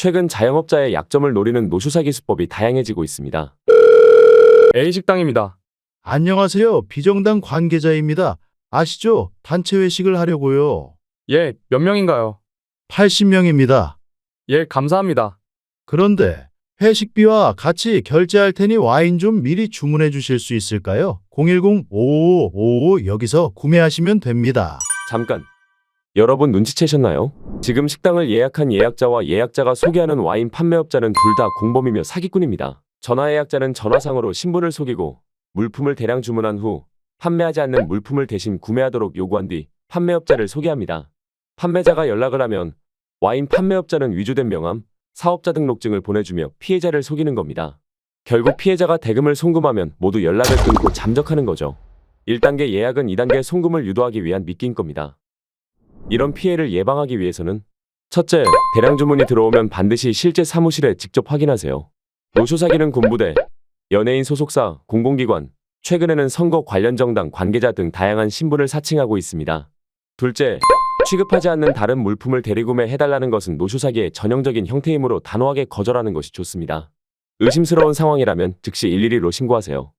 최근 자영업자의 약점을 노리는 노쇼사 기 수법이 다양해지고 있습니다. A식당입니다. 안녕하세요. 비정당 관계자입니다. 아시죠? 단체 회식을 하려고요. 예, 몇 명인가요? 80명입니다. 예, 감사합니다. 그런데 회식비와 같이 결제할 테니 와인 좀 미리 주문해 주실 수 있을까요? 010-5555 여기서 구매하시면 됩니다. 잠깐. 여러분 눈치채셨나요? 지금 식당을 예약한 예약자와 예약자가 소개하는 와인 판매업자는 둘 다 공범이며 사기꾼입니다. 전화 예약자는 전화상으로 신분을 속이고 물품을 대량 주문한 후 판매하지 않는 물품을 대신 구매하도록 요구한 뒤 판매업자를 소개합니다. 판매자가 연락을 하면 와인 판매업자는 위조된 명함, 사업자 등록증을 보내주며 피해자를 속이는 겁니다. 결국 피해자가 대금을 송금하면 모두 연락을 끊고 잠적하는 거죠. 1단계 예약은 2단계 송금을 유도하기 위한 미끼인 겁니다. 이런 피해를 예방하기 위해서는 첫째, 대량 주문이 들어오면 반드시 실제 사무실에 직접 확인하세요. 노쇼 사기는 군부대, 연예인 소속사, 공공기관, 최근에는 선거 관련 정당 관계자 등 다양한 신분을 사칭하고 있습니다. 둘째, 취급하지 않는 다른 물품을 대리구매 해달라는 것은 노쇼 사기의 전형적인 형태이므로 단호하게 거절하는 것이 좋습니다. 의심스러운 상황이라면 즉시 112로 신고하세요.